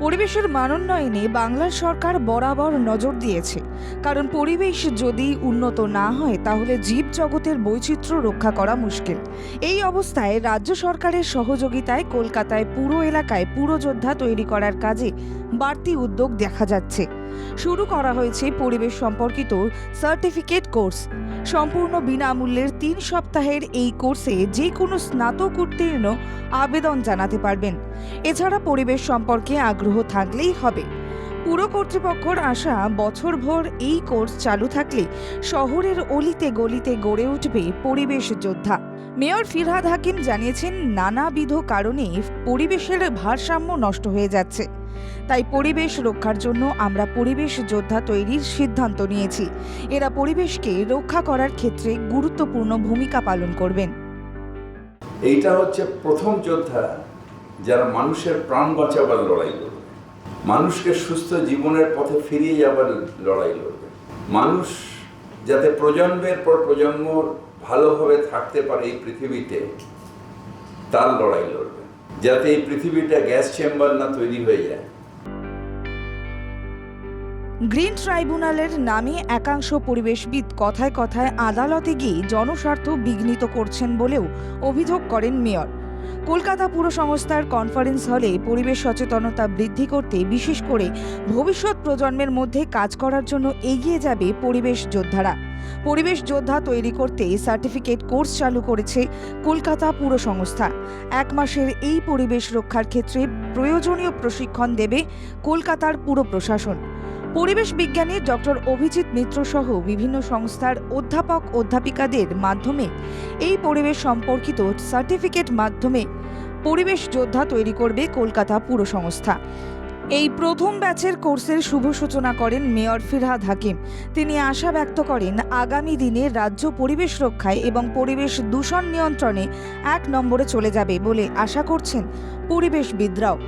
পরিবেশের মানোন্নয়নে বাংলার সরকার বরাবর নজর দিয়েছে। কারণ পরিবেশ যদি উন্নত না হয়, তাহলে জীব জগতের বৈচিত্র্য রক্ষা করা মুশকিল। এই অবস্থায় রাজ্য সরকারের সহযোগিতায় কলকাতায় পুরো এলাকায় পুরযোদ্ধা তৈরি করার কাজে বাড়তি উদ্যোগ দেখা যাচ্ছে। শুরু করা হয়েছে পরিবেশ সম্পর্কিত সার্টিফিকেট কোর্স। সম্পূর্ণ বিনামূল্যের তিন সপ্তাহের এই কোর্সে যে কোনো স্নাতক উত্তীর্ণ আবেদন জানাতে পারবেন। এছাড়া পরিবেশ সম্পর্কে আগ্রহ থাকলেই হবে। পুরো কর্তৃপক্ষর আশা বছরভর এই কোর্স চালু থাকলে শহরের অলিতে গলিতে গড়ে উঠবে পরিবেশ যোদ্ধা। মেয়র ফিরহাদ হাকিম জানিয়েছেন, নানাবিধ কারণে পরিবেশের ভারসাম্য নষ্ট হয়ে যাচ্ছে। তাই পরিবেশ রক্ষার জন্য আমরা পরিবেশ যোদ্ধা তৈরির সিদ্ধান্ত নিয়েছি। এরা পরিবেশকে রক্ষা করার ক্ষেত্রে গুরুত্বপূর্ণ ভূমিকা পালন করবেন। এইটা হচ্ছে প্রথম যোদ্ধা যারা মানুষের প্রাণ বাঁচাবার লড়াই লড়বে মানুষকে সুস্থ জীবনের পথে ফিরিয়ে যাবার লড়াই লড়বে। মানুষ যাতে প্রজন্মের পর প্রজন্ম ভালোভাবে থাকতে পারে এই পৃথিবীতে, তার লড়াই লড়বে। যাতে এই পৃথিবীটা গ্যাস চেম্বার না তৈরি হয়ে যায়। গ্রিন ট্রাইব্যুনালের নামে একাংশ পরিবেশবিদ কথায় কথায় আদালতে গিয়ে জনস্বার্থ বিঘ্নিত করছেন বলেও অভিযোগ করেন মেয়র। কলকাতা পুর সংস্থার কনফারেন্স হলে পরিবেশ সচেতনতা বৃদ্ধি করতে, বিশেষ করে ভবিষ্যৎ প্রজন্মের মধ্যে কাজ করার জন্য এগিয়ে যাবে পরিবেশ যোদ্ধারা। পরিবেশ যোদ্ধা তৈরি করতে সার্টিফিকেট কোর্স চালু করেছে কলকাতা পুর সংস্থা। এক মাসের এই পরিবেশ রক্ষার ক্ষেত্রে প্রয়োজনীয় প্রশিক্ষণ দেবে কলকাতার পুর প্রশাসন। পরিবেশ বিজ্ঞানী ডক্টর অভিজিৎ মিত্র সহ বিভিন্ন সংস্থার অধ্যাপক অধ্যাপিকাদের মাধ্যমে এই পরিবেশ সম্পর্কিত সার্টিফিকেট মাধ্যমে পরিবেশ যোদ্ধা তৈরি করবে কলকাতা পুরসংস্থা এই প্রথম ব্যাচের কোর্সের শুভ সূচনা করেন মেয়র ফিরহাদ হাকিম। তিনি আশা ব্যক্ত করেন, আগামী দিনে রাজ্য পরিবেশ রক্ষায় এবং পরিবেশ দূষণ নিয়ন্ত্রণে এক নম্বরে চলে যাবে বলে আশা করছেন পরিবেশবিদরাও